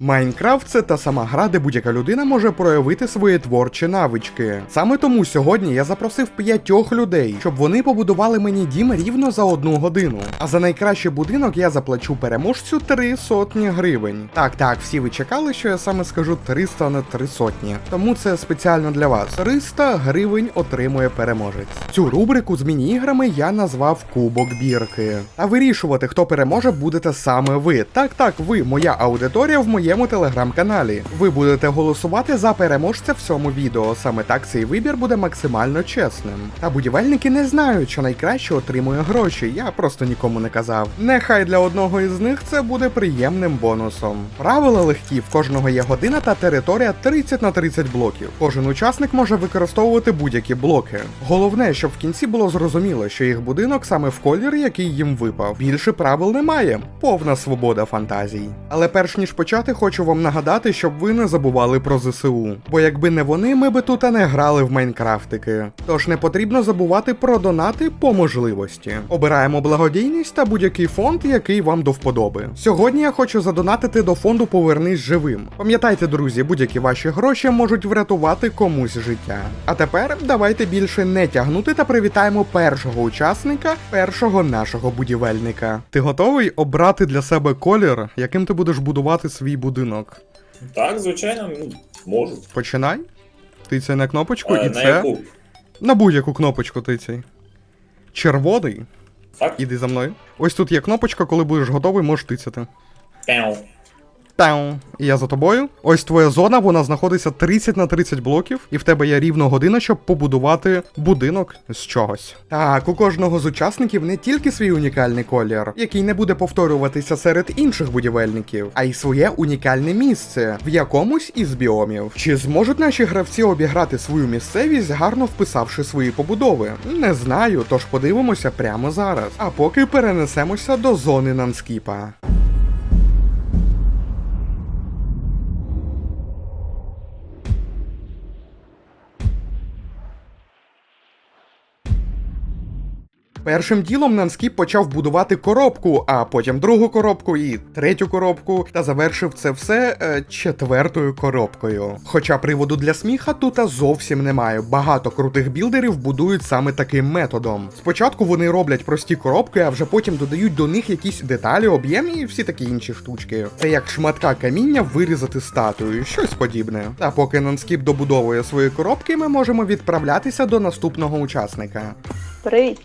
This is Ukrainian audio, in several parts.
Майнкрафт це та сама гра, де будь-яка людина може проявити свої творчі навички. Саме тому сьогодні я запросив п'ятьох людей, щоб вони побудували мені дім рівно за одну годину. А за найкращий будинок я заплачу переможцю три сотні гривень. Так, так, всі ви чекали, що я саме скажу 300, а не три сотні. Тому це спеціально для вас. 300 гривень отримує переможець. Цю рубрику з міні-іграми я назвав Кубок бірки. А вирішувати, хто переможе, будете саме ви. Так, так, ви, моя аудиторія в моєму телеграм-каналі. Ви будете голосувати за переможця в цьому відео. Саме так цей вибір буде максимально чесним. Та будівельники не знають, що найкраще отримує гроші. Я просто нікому не казав. Нехай для одного із них це буде приємним бонусом. Правила легкі, в кожного є година та територія 30 на 30 блоків. Кожен учасник може використовувати будь-які блоки. Головне, щоб в кінці було зрозуміло, що їх будинок саме в колір, який їм випав. Більше правил немає. Повна свобода фантазій. Але перш ніж почати, хочу вам нагадати, щоб ви не забували про ЗСУ. Бо якби не вони, ми би тут і не грали в Майнкрафтики. Тож не потрібно забувати про донати по можливості. Обираємо благодійність та будь-який фонд, який вам до вподоби. Сьогодні я хочу задонатити до фонду Повернись живим. Пам'ятайте, друзі, будь-які ваші гроші можуть врятувати комусь життя. А тепер давайте більше не тягнути та привітаємо першого учасника, першого нашого будівельника. Ти готовий обрати для себе колір, яким ти будеш будувати свій будинок? Так, звичайно, ну, можу. Починай. Тицяй на кнопочку, а, і на це яку? на будь-яку кнопочку тицяй. Червоний. Так? Іди за мною. Ось тут є кнопочка, коли будеш готовий, можеш тицяти. Пяу. Тау. І я за тобою. Ось твоя зона, вона знаходиться 30 на 30 блоків, і в тебе є рівно година, щоб побудувати будинок з чогось. Так, у кожного з учасників не тільки свій унікальний колір, який не буде повторюватися серед інших будівельників, а й своє унікальне місце в якомусь із біомів. Чи зможуть наші гравці обіграти свою місцевість, гарно вписавши свої побудови? Не знаю, тож подивимося прямо зараз. А поки перенесемося до зони нанскіпа. Першим ділом Нанскіп почав будувати коробку, а потім другу коробку і третю коробку, та завершив це все е, четвертою коробкою. Хоча приводу для сміха тут зовсім немає. Багато крутих білдерів будують саме таким методом. Спочатку вони роблять прості коробки, а вже потім додають до них якісь деталі, об'єм і всі такі інші штучки. Це як шматка каміння вирізати статую, щось подібне. Та поки Нанскіп добудовує свої коробки, ми можемо відправлятися до наступного учасника. Привіт.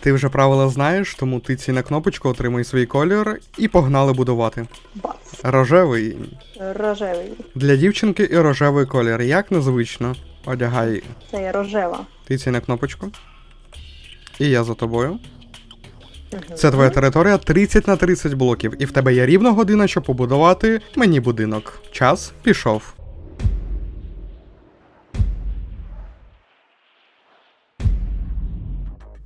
Ти вже правила знаєш, тому тиці на кнопочку, отримай свій колір і погнали будувати. Бац. Рожевий. Рожевий. Для дівчинки і рожевий колір. Як незвично. Одягай Це є рожева. тиці на кнопочку. І я за тобою. Це твоя територія 30 на 30 блоків, і в тебе є рівна година, щоб побудувати мені будинок. Час пішов.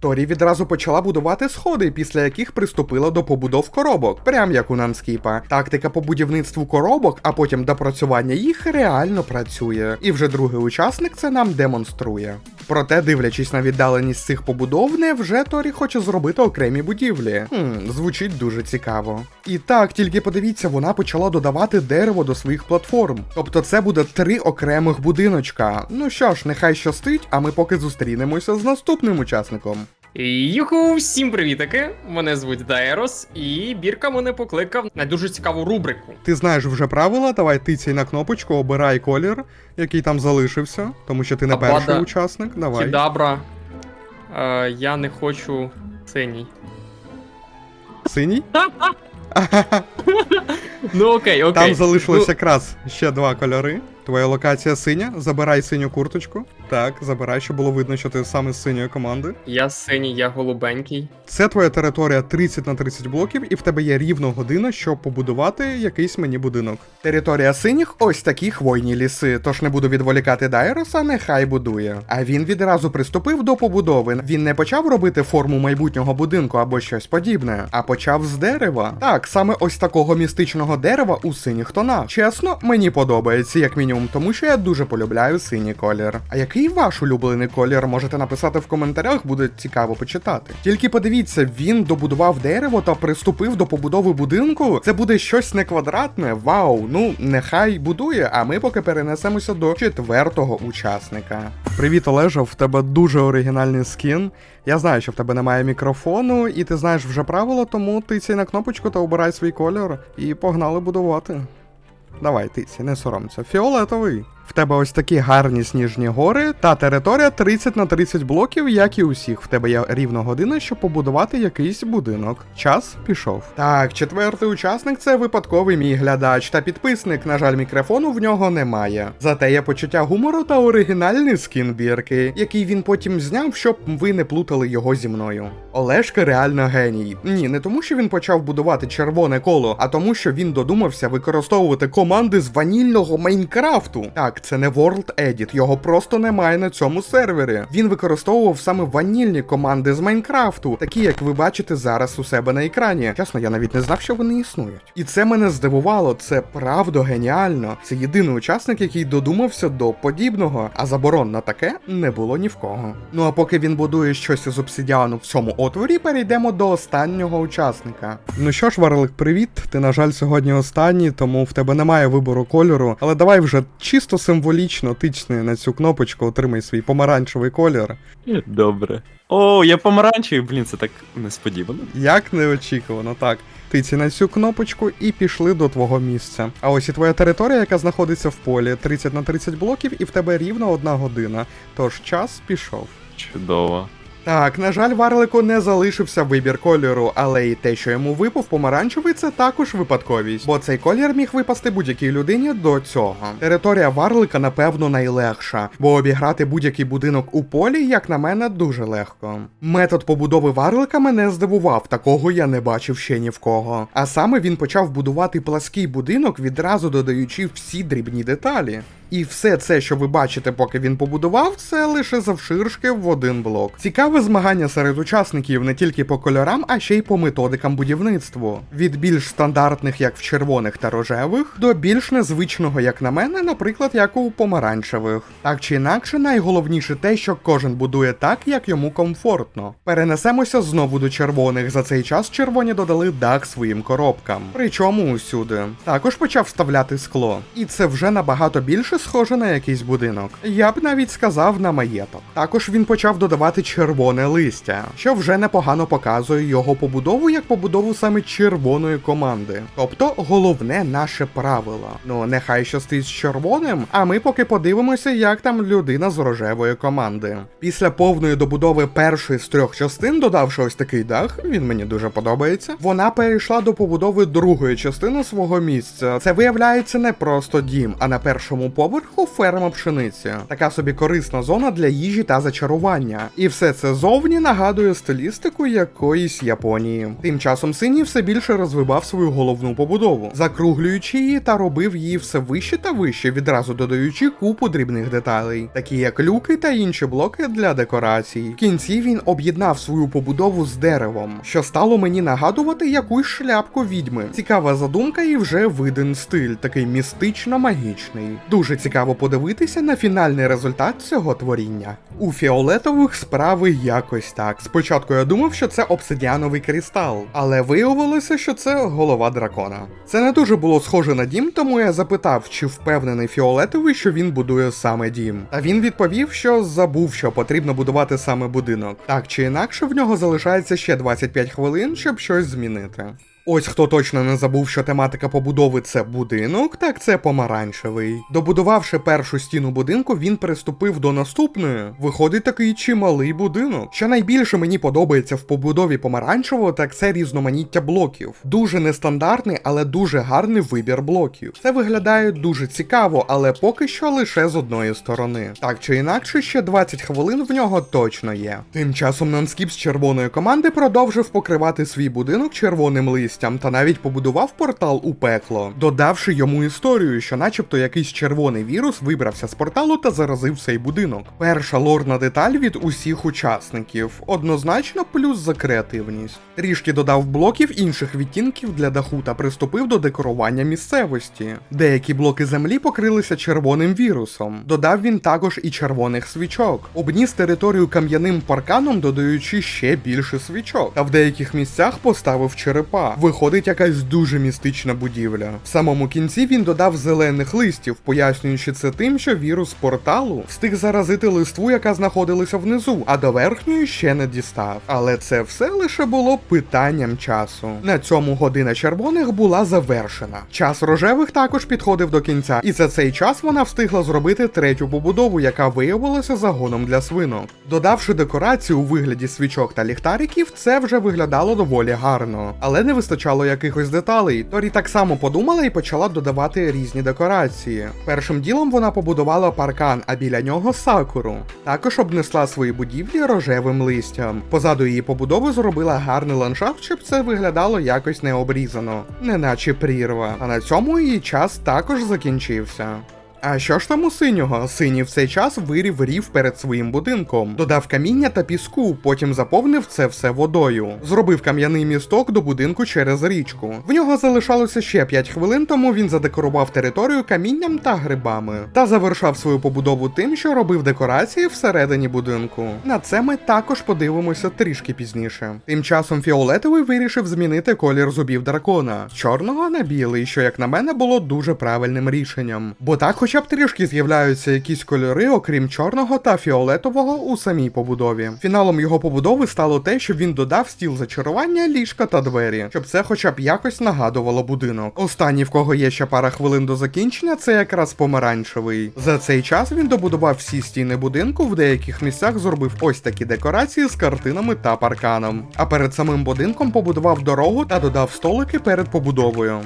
Торі відразу почала будувати сходи, після яких приступила до побудов коробок, прям як у Нанскіпа. Тактика по будівництву коробок, а потім допрацювання їх реально працює. І вже другий учасник це нам демонструє. Проте, дивлячись на віддаленість цих побудов, не вже Торі хоче зробити окремі будівлі. Хм, звучить дуже цікаво. І так, тільки подивіться, вона почала додавати дерево до своїх платформ. Тобто це буде три окремих будиночка. Ну що ж, нехай щастить, а ми поки зустрінемося з наступним учасником. Юху, всім привітики! Мене звуть Дайрос, і Бірка мене покликав на дуже цікаву рубрику. Ти знаєш вже правила, давай тицяй на кнопочку, обирай колір, який там залишився, тому що ти не Абада. перший учасник. Давай. Кідабра. Е, я не хочу синій. Синій? Ну окей, окей. Там залишилось Ну, якраз ще два кольори. Твоя локація синя, забирай синю курточку. Так, забирай, щоб було видно, що ти саме з синьої команди. я синій, я голубенький. Це твоя територія 30 на 30 блоків, і в тебе є рівно година, щоб побудувати якийсь мені будинок. Територія синіх ось такі хвойні ліси, тож не буду відволікати Дайроса, нехай будує. А він відразу приступив до побудови. Він не почав робити форму майбутнього будинку або щось подібне, а почав з дерева. Так, саме ось такого містичного дерева у синіх тонах. Чесно, мені подобається, як мінімум тому що я дуже полюбляю синій колір. А який ваш улюблений колір? Можете написати в коментарях, буде цікаво почитати. Тільки подивіться, він добудував дерево та приступив до побудови будинку. Це буде щось не квадратне. Вау, ну нехай будує. А ми поки перенесемося до четвертого учасника. Привіт, Олежа, в тебе дуже оригінальний скін. Я знаю, що в тебе немає мікрофону, і ти знаєш вже правила, тому тицяй на кнопочку та обирай свій кольор і погнали будувати. Давай, тиці, не соромся. Фіолетовий. В тебе ось такі гарні сніжні гори, та територія 30 на 30 блоків, як і усіх. В тебе є рівно година, щоб побудувати якийсь будинок. Час пішов. Так, четвертий учасник це випадковий мій глядач та підписник. На жаль, мікрофону в нього немає. Зате є почуття гумору та оригінальний скін бірки, який він потім зняв, щоб ви не плутали його зі мною. Олешка реально геній. Ні, не тому, що він почав будувати червоне коло, а тому, що він додумався використовувати команди з ванільного Майнкрафту. Так, це не World Edit, його просто немає на цьому сервері. Він використовував саме ванільні команди з Майнкрафту, такі як ви бачите зараз у себе на екрані. Чесно, я навіть не знав, що вони існують. І це мене здивувало. Це правда геніально. Це єдиний учасник, який додумався до подібного, а заборон на таке не було ні в кого. Ну а поки він будує щось із обсидіану в цьому отворі, перейдемо до останнього учасника. Ну що ж, Варлик, привіт. Ти, на жаль, сьогодні останній, тому в тебе немає вибору кольору. Але давай вже чисто символічно тични на цю кнопочку, отримай свій помаранчевий колір. Добре. О, я помаранчевий, блін, це так несподівано. Як неочікувано, так. Тиці на цю кнопочку і пішли до твого місця. А ось і твоя територія, яка знаходиться в полі, 30 на 30 блоків, і в тебе рівно одна година. Тож час пішов. Чудово. Так, на жаль, Варлику не залишився вибір кольору, але і те, що йому випав помаранчевий, це також випадковість, бо цей колір міг випасти будь-якій людині до цього. Територія Варлика, напевно, найлегша, бо обіграти будь-який будинок у полі, як на мене, дуже легко. Метод побудови Варлика мене здивував, такого я не бачив ще ні в кого. А саме він почав будувати плаский будинок, відразу додаючи всі дрібні деталі. І все це, що ви бачите, поки він побудував, це лише завширшки в один блок. Цікаве змагання серед учасників не тільки по кольорам, а ще й по методикам будівництва. Від більш стандартних, як в червоних та рожевих, до більш незвичного, як на мене, наприклад, як у помаранчевих. Так чи інакше, найголовніше те, що кожен будує так, як йому комфортно. Перенесемося знову до червоних. За цей час червоні додали дах своїм коробкам. Причому усюди. Також почав вставляти скло. І це вже набагато більше схоже на якийсь будинок. Я б навіть сказав на маєток. Також він почав додавати червоне листя, що вже непогано показує його побудову як побудову саме червоної команди. Тобто головне наше правило. Ну нехай щастить з червоним, а ми поки подивимося, як там людина з рожевої команди. Після повної добудови першої з трьох частин, додавши ось такий дах, він мені дуже подобається. Вона перейшла до побудови другої частини свого місця. Це виявляється не просто дім, а на першому поверху ферма пшениці. Така собі корисна зона для їжі та зачарування. І все це зовні нагадує стилістику якоїсь Японії. Тим часом синій все більше розвивав свою головну побудову, закруглюючи її та робив її все вище та вище, відразу додаючи купу дрібних деталей, такі як люки та інші блоки для декорацій. В кінці він об'єднав свою побудову з деревом, що стало мені нагадувати якусь шляпку відьми. Цікава задумка і вже виден стиль, такий містично-магічний. Дуже цікаво подивитися на фінальний результат цього творіння. У фіолетових справи якось так. Спочатку я думав, що це обсидіановий кристал, але виявилося, що це голова дракона. Це не дуже було схоже на дім, тому я запитав, чи впевнений фіолетовий, що він будує саме дім. Та він відповів, що забув, що потрібно будувати саме будинок. Так чи інакше, в нього залишається ще 25 хвилин, щоб щось змінити. Ось хто точно не забув, що тематика побудови це будинок, так це помаранчевий. Добудувавши першу стіну будинку, він приступив до наступної. Виходить такий чималий будинок. Що найбільше мені подобається в побудові помаранчевого, так це різноманіття блоків. Дуже нестандартний, але дуже гарний вибір блоків. Це виглядає дуже цікаво, але поки що лише з одної сторони. Так чи інакше, ще 20 хвилин в нього точно є. Тим часом нонскіп з червоної команди продовжив покривати свій будинок червоним листям. Листям та навіть побудував портал у пекло, додавши йому історію, що начебто якийсь червоний вірус вибрався з порталу та заразив цей будинок. Перша лорна деталь від усіх учасників, однозначно плюс за креативність. Трішки додав блоків інших відтінків для даху та приступив до декорування місцевості. Деякі блоки землі покрилися червоним вірусом. Додав він також і червоних свічок. Обніс територію кам'яним парканом, додаючи ще більше свічок. Та в деяких місцях поставив черепа. Виходить якась дуже містична будівля. В самому кінці він додав зелених листів, пояснюючи це тим, що вірус порталу встиг заразити листву, яка знаходилася внизу, а до верхньої ще не дістав. Але це все лише було питанням часу. На цьому година червоних була завершена. Час рожевих також підходив до кінця, і за цей час вона встигла зробити третю побудову, яка виявилася загоном для свинок. Додавши декорацію у вигляді свічок та ліхтариків, це вже виглядало доволі гарно, але не вистачало якихось деталей. Торі так само подумала і почала додавати різні декорації. Першим ділом вона побудувала паркан, а біля нього сакуру. Також обнесла свої будівлі рожевим листям. Позаду її побудови зробила гарний ландшафт, щоб це виглядало якось необрізано, неначе прірва. А на цьому її час також закінчився. А що ж там у синього? Синій в цей час вирів рів перед своїм будинком, додав каміння та піску, потім заповнив це все водою. Зробив кам'яний місток до будинку через річку. В нього залишалося ще 5 хвилин, тому він задекорував територію камінням та грибами. Та завершав свою побудову тим, що робив декорації всередині будинку. На це ми також подивимося трішки пізніше. Тим часом фіолетовий вирішив змінити колір зубів дракона з чорного на білий, що, як на мене, було дуже правильним рішенням. Бо так хоча б трішки з'являються якісь кольори, окрім чорного та фіолетового у самій побудові. Фіналом його побудови стало те, що він додав стіл зачарування, ліжка та двері, щоб це хоча б якось нагадувало будинок. Останній, в кого є ще пара хвилин до закінчення, це якраз помаранчевий. За цей час він добудував всі стіни будинку, в деяких місцях зробив ось такі декорації з картинами та парканом. А перед самим будинком побудував дорогу та додав столики перед побудовою.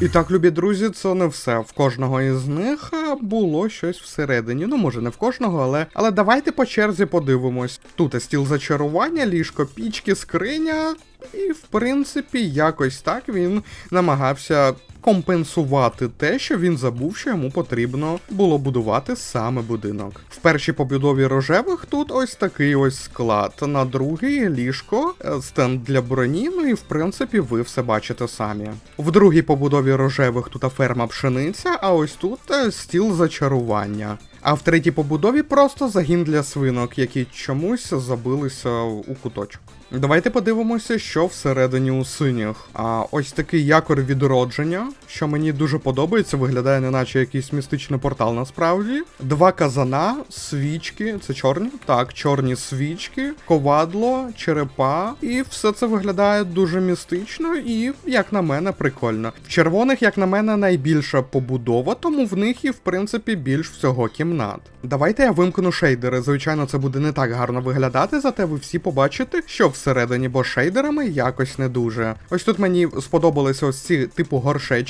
І так, любі друзі, це не все. В кожного із них було щось всередині. Ну, може, не в кожного, але але давайте по черзі подивимось. Тут стіл зачарування, ліжко, пічки, скриня. І, в принципі, якось так він намагався компенсувати те, що він забув, що йому потрібно було будувати саме будинок. В першій побудові рожевих тут ось такий ось склад. На другий ліжко, е, стенд для броні. Ну і в принципі ви все бачите самі. В другій побудові рожевих тут ферма пшениця, а ось тут е, стіл зачарування. А в третій побудові просто загін для свинок, які чомусь забилися у куточок. Давайте подивимося, що всередині у синіх. А ось такий якор відродження, що мені дуже подобається, виглядає неначе якийсь містичний портал насправді. Два казана, свічки, це чорні? Так, чорні свічки, ковадло, черепа, і все це виглядає дуже містично і, як на мене, прикольно. В червоних, як на мене, найбільша побудова, тому в них і в принципі більш всього кімнат. Давайте я вимкну шейдери. Звичайно, це буде не так гарно виглядати, зате ви всі побачите, що всередині, бо шейдерами якось не дуже. Ось тут мені сподобалися ось ці типу горшечки.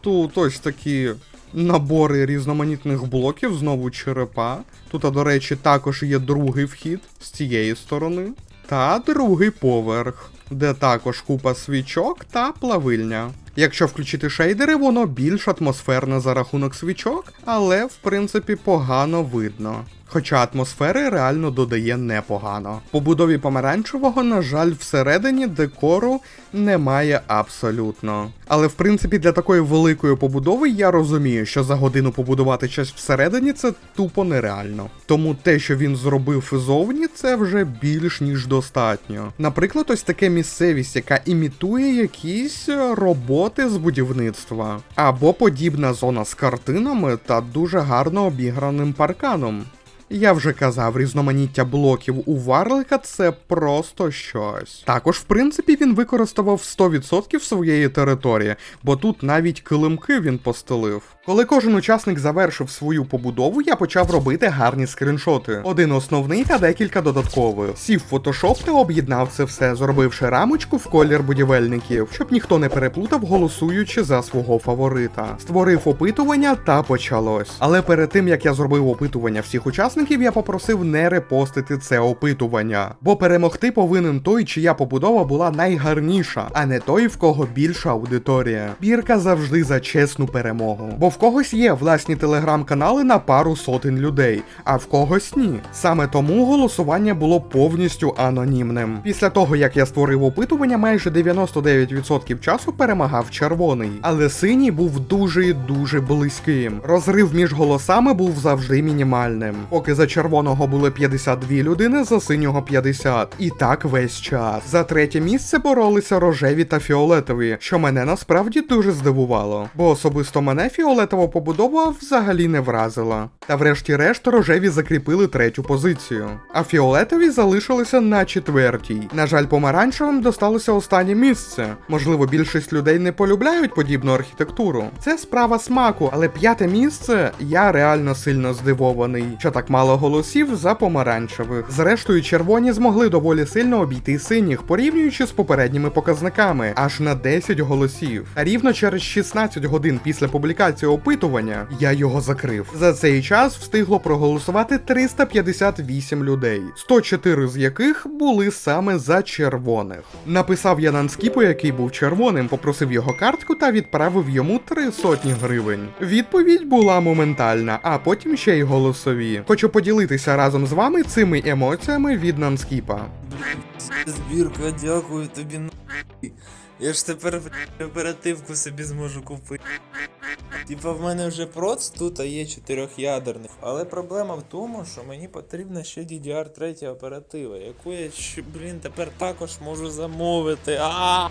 Тут ось такі. Набори різноманітних блоків, знову черепа. Тут, а, до речі, також є другий вхід з цієї сторони. Та другий поверх, де також купа свічок та плавильня. Якщо включити шейдери, воно більш атмосферне за рахунок свічок, але в принципі погано видно. Хоча атмосфери реально додає непогано. По будові помаранчевого, на жаль, всередині декору немає абсолютно. Але в принципі для такої великої побудови я розумію, що за годину побудувати щось всередині це тупо нереально. Тому те, що він зробив зовні, це вже більш ніж достатньо. Наприклад, ось таке місцевість, яка імітує якісь роботи з будівництва, або подібна зона з картинами та дуже гарно обіграним парканом. Я вже казав, різноманіття блоків у Варлика це просто щось. Також, в принципі, він використовував 100% своєї території, бо тут навіть килимки він постелив. Коли кожен учасник завершив свою побудову, я почав робити гарні скріншоти. Один основний та декілька додаткових. Сів фотошоп та об'єднав це все, зробивши рамочку в колір будівельників, щоб ніхто не переплутав, голосуючи за свого фаворита. Створив опитування та почалось. Але перед тим як я зробив опитування всіх учасників, учасників я попросив не репостити це опитування, бо перемогти повинен той, чия побудова була найгарніша, а не той, в кого більша аудиторія. Бірка завжди за чесну перемогу. Бо в когось є власні телеграм-канали на пару сотень людей, а в когось ні. Саме тому голосування було повністю анонімним. Після того, як я створив опитування, майже 99% часу перемагав червоний, але синій був дуже і дуже близьким. Розрив між голосами був завжди мінімальним. Поки за червоного було 52 людини, за синього 50. І так весь час. За третє місце боролися рожеві та фіолетові, що мене насправді дуже здивувало, бо особисто мене фіолетова побудова взагалі не вразила. Та врешті-решт рожеві закріпили третю позицію, а фіолетові залишилися на четвертій. На жаль, помаранчевим досталося останнє місце. Можливо, більшість людей не полюбляють подібну архітектуру. Це справа смаку, але п'яте місце я реально сильно здивований, що так мало голосів за помаранчевих. Зрештою, червоні змогли доволі сильно обійти синіх, порівнюючи з попередніми показниками, аж на 10 голосів. Та рівно через 16 годин після публікації опитування я його закрив. За цей час встигло проголосувати 358 людей, 104 з яких були саме за червоних. Написав я Нанскіпу, який був червоним, попросив його картку та відправив йому три сотні гривень. Відповідь була моментальна, а потім ще й голосові. Хочу поділитися разом з вами цими емоціями від Нанскіпа. Збірка, дякую тобі. Я ж тепер оперативку собі зможу купити. Типа в мене вже проц тут а є чотирьохядерний. Але проблема в тому, що мені потрібна ще DDR3 оператива, яку я блін, тепер також можу замовити. А!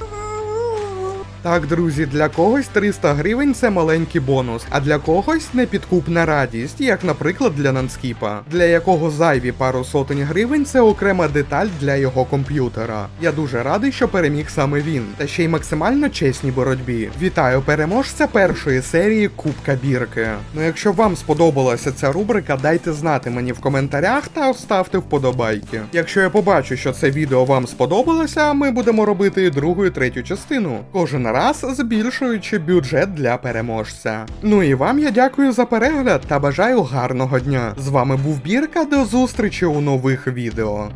Так, друзі, для когось 300 гривень це маленький бонус, а для когось непідкупна радість, як, наприклад, для Нанскіпа, для якого зайві пару сотень гривень це окрема деталь для його комп'ютера. Я дуже радий, що переміг саме він, та ще й максимально чесній боротьбі. Вітаю переможця першої серії Кубка Бірки. Ну якщо вам сподобалася ця рубрика, дайте знати мені в коментарях та ставте вподобайки. Якщо я побачу, що це відео вам сподобалося, ми будемо робити другу і третю частину. Кожен раз збільшуючи бюджет для переможця. Ну і вам я дякую за перегляд та бажаю гарного дня. З вами був Бірка, до зустрічі у нових відео.